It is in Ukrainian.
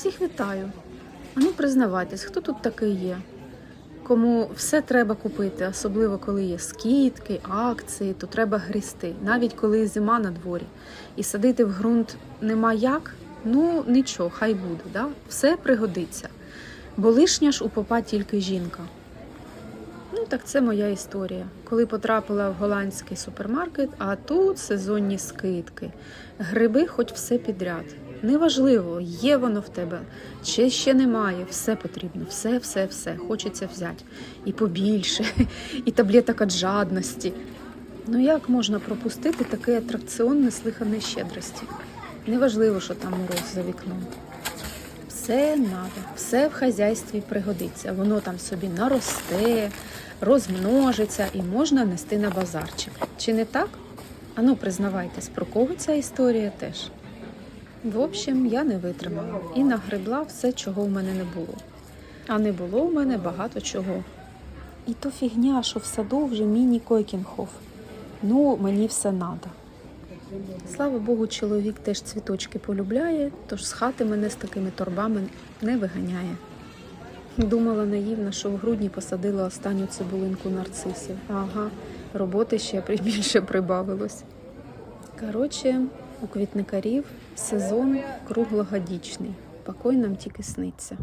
Всіх вітаю. А ну признавайтесь, хто тут такий є? Кому все треба купити, особливо коли є скидки, акції, то треба грісти. Навіть коли зима на дворі. І садити в ґрунт нема як, ну нічого, хай буде. Да? Все пригодиться. Бо лишня ж у попа тільки жінка. Ну, так це моя історія. Коли потрапила в голландський супермаркет, а тут сезонні скидки. Гриби хоч все підряд. Неважливо, є воно в тебе, чи ще немає, все потрібно, все, все, все. Хочеться взяти. І побільше, і таблеток від жадності. Ну як можна пропустити такий атракціон неслиханої щедрості? Неважливо, що там мороз за вікном. Все надо, все в хазяйстві пригодиться. Воно там собі наросте, розмножиться і можна нести на базарчик. Чи не так? Ану, признавайтесь, про кого ця історія теж. В общем, я не витримала і нагребла все, чого в мене не було. А не було в мене багато чого. І то фігня, що в саду вже міні-койкінхоф. Ну, мені все надо. Слава Богу, чоловік теж цвіточки полюбляє, тож з хати мене з такими торбами не виганяє. Думала наївно, що в грудні посадила останню цибулинку нарцисів. Ага, роботи ще більше прибавилось. Коротше, у квітникарів сезон круглогодічний. Покой нам тільки сниться.